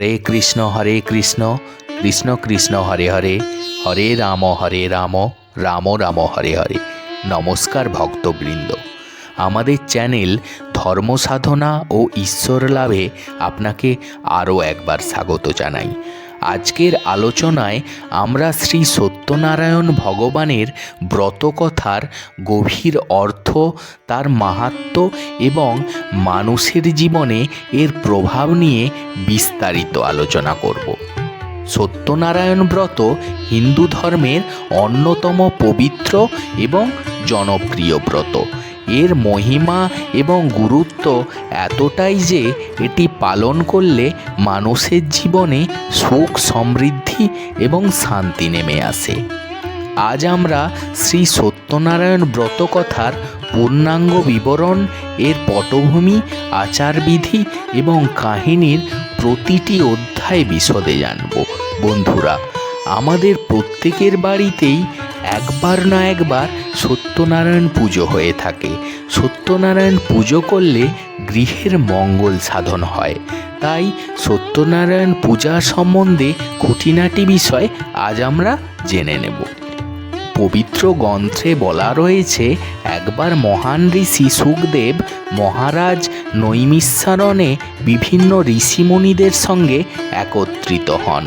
হরে কৃষ্ণ হরে কৃষ্ণ কৃষ্ণ কৃষ্ণ, হরে হরে হরে রাম হরে রাম রাম রাম, হরে হরে। নমস্কার ভক্তবৃন্দ। আমাদের চ্যানেল ধর্ম সাধনা ও ঈশ্বর লাভে আপনাকে আরও একবার স্বাগত জানাই। আজকের আলোচনায় আমরা শ্রী সত্যনারায়ণ ভগবানের ব্রতকথার গভীর অর্থ, তার মাহাত্ম এবং মানুষের জীবনে এর প্রভাব নিয়ে বিস্তারিত আলোচনা করব। সত্যনারায়ণ ব্রত হিন্দু ধর্মের অন্যতম পবিত্র এবং জনপ্রিয় ব্রত। এর মহিমা এবং গুরুত্ব এতটাই যে এটি পালন করলে মানুষের জীবনে সুখ, সমৃদ্ধি এবং শান্তি নেমে আসে। আজ আমরা শ্রী সত্যনারায়ণ ব্রতকথার পূর্ণাঙ্গ বিবরণ, এর পটভূমি, আচারবিধি এবং কাহিনীর প্রতিটি অধ্যায় বিশদে জানব। বন্ধুরা, আমাদের প্রত্যেকের বাড়িতেই একবার না একবার সত্যনারায়ণ পুজো হয়ে থাকে। সত্যনারায়ণ পুজো করলে গৃহের মঙ্গল সাধন হয়। তাই সত্যনারায়ণ পূজা সম্বন্ধে খুঁটিনাটি বিষয় আজ আমরা জেনে নেব। পবিত্র গ্রন্থে বলা রয়েছে, একবার মহান ঋষি সুখদেব মহারাজ নৈমিষারণে বিভিন্ন ঋষিমুনিদের সঙ্গে একত্রিত হন।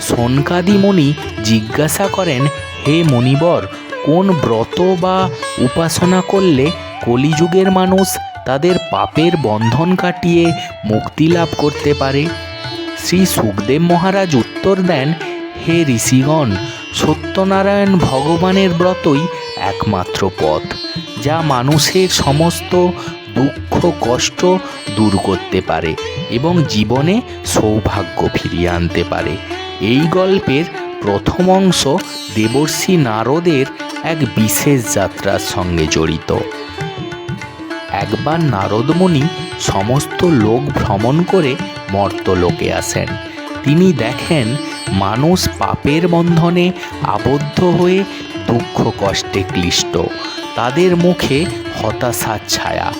সনকাদি মুনি জিজ্ঞাসা করেন হে মণিবর, কোন ব্রত বা উপাসনা করলে কলিযুগের মানুষ তাদের পাপের বন্ধন কাটিয়ে মুক্তি লাভ করতে পারে? শ্রী সুখদেব মহারাজ উত্তর দেন, হে ঋষিগণ, সত্যনারায়ণ ভগবানের ব্রতই একমাত্র পথ, যা মানুষের সমস্ত দুঃখ, কষ্ট দূর করতে পারে এবং জীবনে সৌভাগ্য ফিরিয়ে আনতে পারে। এই গল্পের প্রথম অংশ দেবর্ষি নারদের এক বিশেষ যাত্রার সঙ্গে জড়িত। একবার নারদমণি সমস্ত লোক ভ্রমণ করে মর্তলোকে আসেন। তিনি দেখেন মানুষ পাপের বন্ধনে আবদ্ধ হয়ে দুঃখ কষ্টে ক্লিষ্ট। তাদের মুখে হতাশার ছায়া,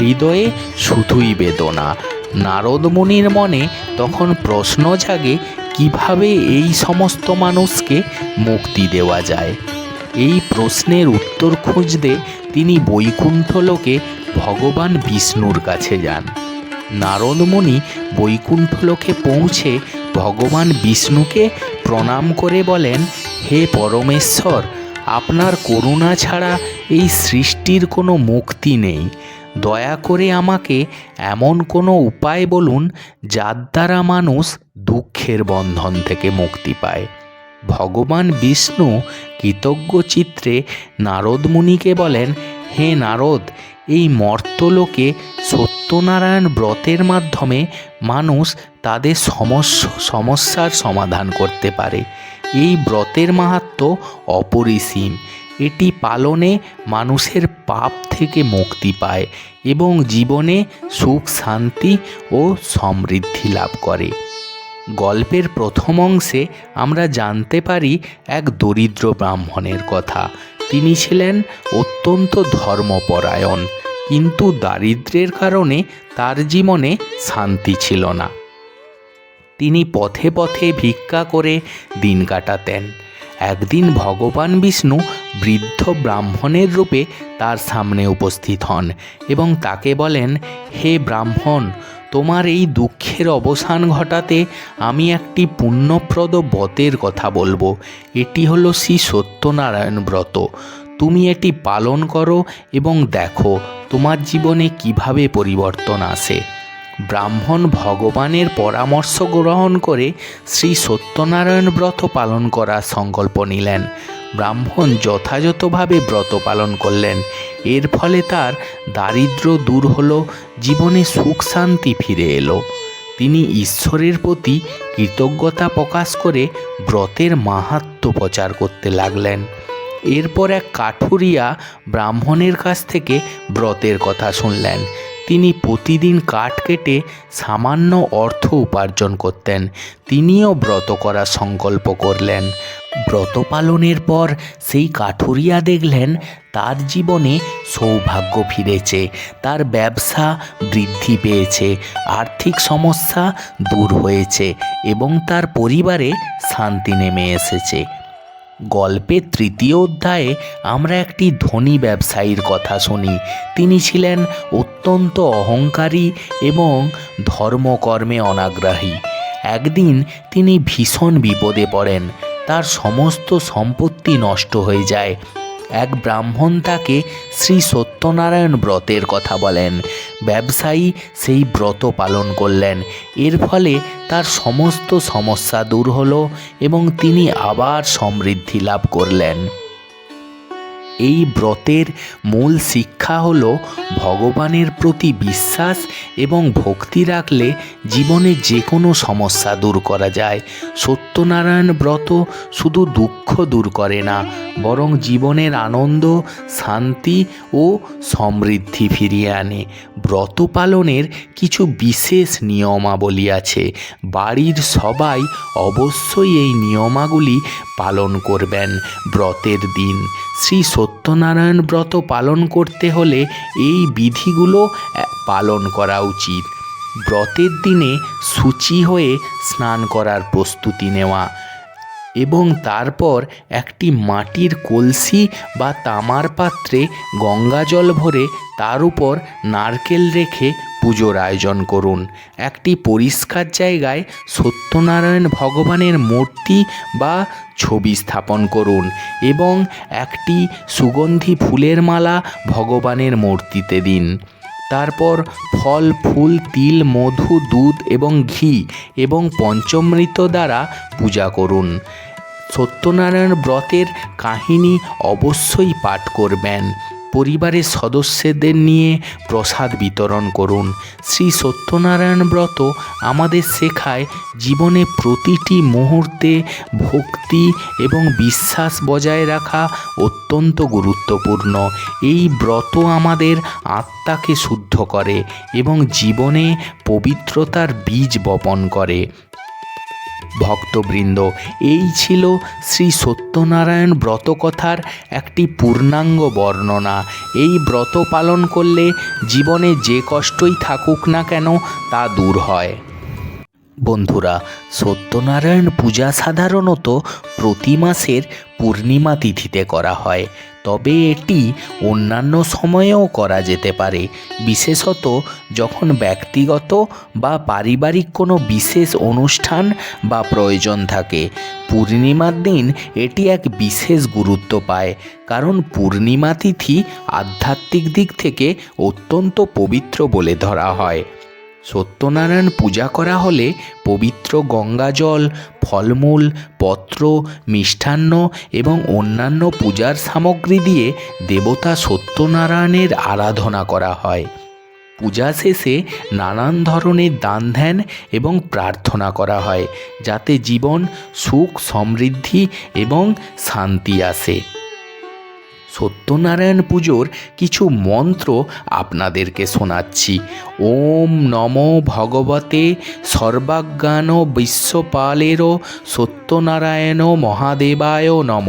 হৃদয়ে শুধুই বেদনা। নারদমণির মনে তখন প্রশ্ন জাগে কীভাবে এই সমস্ত মানুষকে মুক্তি দেওয়া যায়? এই প্রশ্নের উত্তর খুঁজতে তিনি বৈকুণ্ঠ লোকে ভগবান বিষ্ণুর কাছে যান। নারদমণি বৈকুণ্ঠ লোকে পৌঁছে ভগবান বিষ্ণুকে প্রণাম করে বলেন, হে পরমেশ্বর, আপনার করুণা ছাড়া এই সৃষ্টির কোনো মুক্তি নেই। দয়া করে আমাকে এমন কোনো উপায় বলুন যার দ্বারা মানুষ দুঃখের বন্ধন থেকে মুক্তি পায়। ভগবান বিষ্ণু কৃতজ্ঞ চিত্রে নারদ মুনিকে বলেন, হে নারদ, এই মর্তলোকে সত্যনারায়ণ ব্রতের মাধ্যমে মানুষ তাদের সমস্যা সমস্যার সমাধান করতে পারে। এই ব্রতের মাহাত্ম অপরিসীম। এটি পালনে মানুষের পাপ থেকে মুক্তি পায় এবং জীবনে সুখ, শান্তি ও সমৃদ্ধি লাভ করে। গল্পের প্রথম অংশে আমরা জানতে পারি এক দরিদ্র ব্রাহ্মণের কথা। তিনি ছিলেন অত্যন্ত ধর্মপরায়ণ, কিন্তু দারিদ্র্যের কারণে তার জীবনে শান্তি ছিল না। তিনি পথে পথে ভিক্ষা করে দিন কাটাতেন। একদিন ভগবান বিষ্ণু বৃদ্ধ ব্রাহ্মণের রূপে তার সামনে উপস্থিত হন এবং তাকে বলেন, হে ব্রাহ্মণ, তোমার এই দুঃখের অবসান ঘটাতে আমি একটি পুণ্যপ্রদ ব্রতের কথা বলব। এটি হলো শ্রী সত্যনারায়ণ ব্রত। তুমি এটি পালন করো এবং দেখো তোমার জীবনে কীভাবে পরিবর্তন আসে। ব্রাহ্মণ ভগবানের পরামর্শ গ্রহণ করে শ্রী সত্যনারায়ণ ব্রত পালন করার সংকল্প নিলেন। ব্রাহ্মণ যথাযথভাবে ব্রত পালন করলেন। এর ফলে তার দারিদ্র দূর হল, জীবনে সুখ শান্তি ফিরে এলো। তিনি ঈশ্বরের প্রতি কৃতজ্ঞতা প্রকাশ করে ব্রতের মাহাত্ম প্রচার করতে লাগলেন। এরপর এক কাঠুরিয়া ব্রাহ্মণের কাছ থেকে ব্রতের কথা শুনলেন। তিনি প্রতিদিন কাঠ কেটে সামান্য অর্থ উপার্জন করতেন। তিনিও ব্রত করার সংকল্প করলেন। ব্রত পালনের পর সেই কাঠুরিয়া দেখলেন, তার জীবনে সৌভাগ্য ফিরেছে, তার ব্যবসা বৃদ্ধি পেয়েছে, আর্থিক সমস্যা দূর হয়েছে এবং তার পরিবারে শান্তি নেমে এসেছে। গল্পের তৃতীয় অধ্যায়ে আমরা একটি ধনী ব্যবসায়ীর কথা শুনি। তিনি ছিলেন অত্যন্ত অহংকারী এবং ধর্মকর্মে অনাগ্রাহী। একদিন তিনি ভীষণ বিপদে পড়েন। তার সমস্ত সম্পত্তি নষ্ট হয়ে যায়। এক ব্রাহ্মণ তাকে শ্রী সত্যনারায়ণ ব্রতের কথা বলেন। ব্যবসায়ী সেই ব্রত পালন করলেন। এর ফলে তার সমস্ত সমস্যা দূর হলো এবং তিনি আবার সমৃদ্ধি লাভ করলেন। এই ব্রতের মূল শিক্ষা হল ভগবানের প্রতি বিশ্বাস এবং ভক্তি রাখলে জীবনে যে কোনো সমস্যা দূর করা যায়। সত্যনারায়ণ ব্রত শুধু দুঃখ দূর করে না, বরং জীবনের আনন্দ, শান্তি ও সমৃদ্ধি ফিরিয়ে আনে। ব্রত পালনের কিছু বিশেষ নিয়মাবলী আছে। বাড়ির সবাই অবশ্যই এই নিয়মাগুলি পালন করবেন ব্রতের দিন। শ্রী সত্যনারায়ণ ব্রত পালন করতে হলে এই বিধিগুলো পালন করা উচিত। ব্রতের দিনে সূচি হয়ে স্নান করার প্রস্তুতি নেওয়া এবং তারপর একটি মাটির কলসি বা তামার পাত্রে গঙ্গা জল ভরে তার উপর নারকেল রেখে পুজোর আয়োজন করুন। একটি পরিষ্কার জায়গায় সত্যনারায়ণ ভগবানের মূর্তি বা ছবি স্থাপন করুন এবং একটি সুগন্ধি ফুলের মালা ভগবানের মূর্তিতে দিন। তারপর ফল, ফুল, তিল, মধু, দুধ এবং ঘি এবং পঞ্চমৃত দ্বারা পূজা করুন। সত্যনারায়ণ ব্রতের কাহিনী অবশ্যই পাঠ করবেন। পরিবারের সদস্যদের নিয়ে প্রসাদ বিতরণ করুন। শ্রী সত্যনারায়ণ ব্রত আমাদের শেখায় জীবনে প্রতিটি মুহূর্তে ভক্তি এবং বিশ্বাস বজায় রাখা অত্যন্ত গুরুত্বপূর্ণ। এই ব্রত আমাদের আত্মাকে শুদ্ধ করে এবং জীবনে পবিত্রতার বীজ বপন করে। ভক্তবৃন্দ, এই ছিল শ্রী সত্যনারায়ণ ব্রতকথার একটি পূর্ণাঙ্গ বর্ণনা। এই ব্রত পালন করলে জীবনে যে কষ্টই থাকুক না কেন, তা দূর হয়। বন্ধুরা, সত্যনারায়ণ পূজা সাধারণত প্রতি মাসের পূর্ণিমা তিথিতে করা হয়। তবে এটি অন্যান্য সময়েও করা যেতে পারে। বিশেষত যখন ব্যক্তিগত বা পারিবারিক কোনো বিশেষ অনুষ্ঠান বা প্রয়োজন থাকে। পূর্ণিমার দিন এটি এক বিশেষ গুরুত্ব পায়, কারণ পূর্ণিমা তিথি আধ্যাত্মিক দিক থেকে অত্যন্ত পবিত্র বলে ধরা হয়। সত্যনারায়ণ পূজা করা হলে পবিত্র গঙ্গাজল, ফলমূল, পত্র, মিষ্টান্ন এবং অন্যান্য পূজার সামগ্রী দিয়ে দেবতা সত্যনারায়ণের আরাধনা করা হয়। পূজা শেষে নানান ধরনের দান ধ্যান এবং প্রার্থনা করা হয়, যাতে জীবন সুখ, সমৃদ্ধি এবং শান্তি আসে। সত্যনারায়ণ পুজোর কিছু মন্ত্র আপনাদেরকে শোনাচ্ছি। ওম নম ভগবতে সর্বাজ্ঞান বিশ্বপালেরও সত্যনারায়ণ মহাদেবায় নম।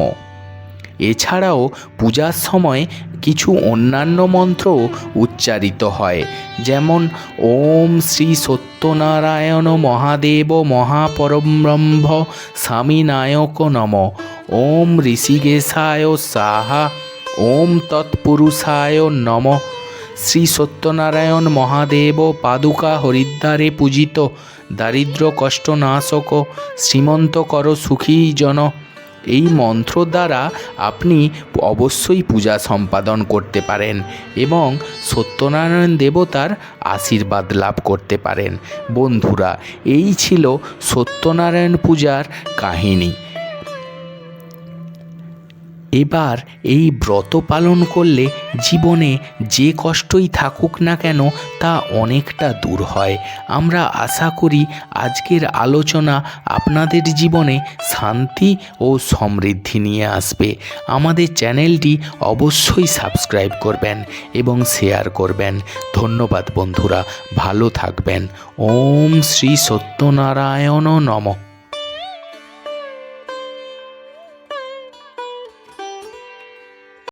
এছাড়াও পূজার সময় কিছু অন্যান্য মন্ত্রও উচ্চারিত হয়, যেমন ওম শ্রী সত্যনারায়ণ মহাদেব মহাপরব্রহ্ম স্বামীনায়ক নম, ওম ঋষিকেশায় সাহা ওম তৎপুরুষায় নম। শ্রী সত্যনারায়ণ মহাদেব পাদুকা হরিদ্বারে পূজিত। দারিদ্র কষ্ট নাশক শ্রীমন্ত কর সুখী জন। এই মন্ত্র দ্বারা আপনি অবশ্যই পূজা সম্পাদন করতে পারেন এবং সত্যনারায়ণ দেবতার আশীর্বাদ লাভ করতে পারেন। বন্ধুরা, এই ছিল সত্যনারায়ণ পূজার কাহিনী। এবার এই ব্রত পালন করলে জীবনে যে কষ্টই থাকুক না কেন তা অনেকটা দূর হয়। আমরা আশা করি আজকের আলোচনা আপনাদের জীবনে শান্তি ও সমৃদ্ধি নিয়ে আসবে। আমাদের চ্যানেলটি অবশ্যই সাবস্ক্রাইব করবেন এবং শেয়ার করবেন। ধন্যবাদ বন্ধুরা, ভালো থাকবেন। ওম শ্রী সত্যনারায়ণ নমঃ।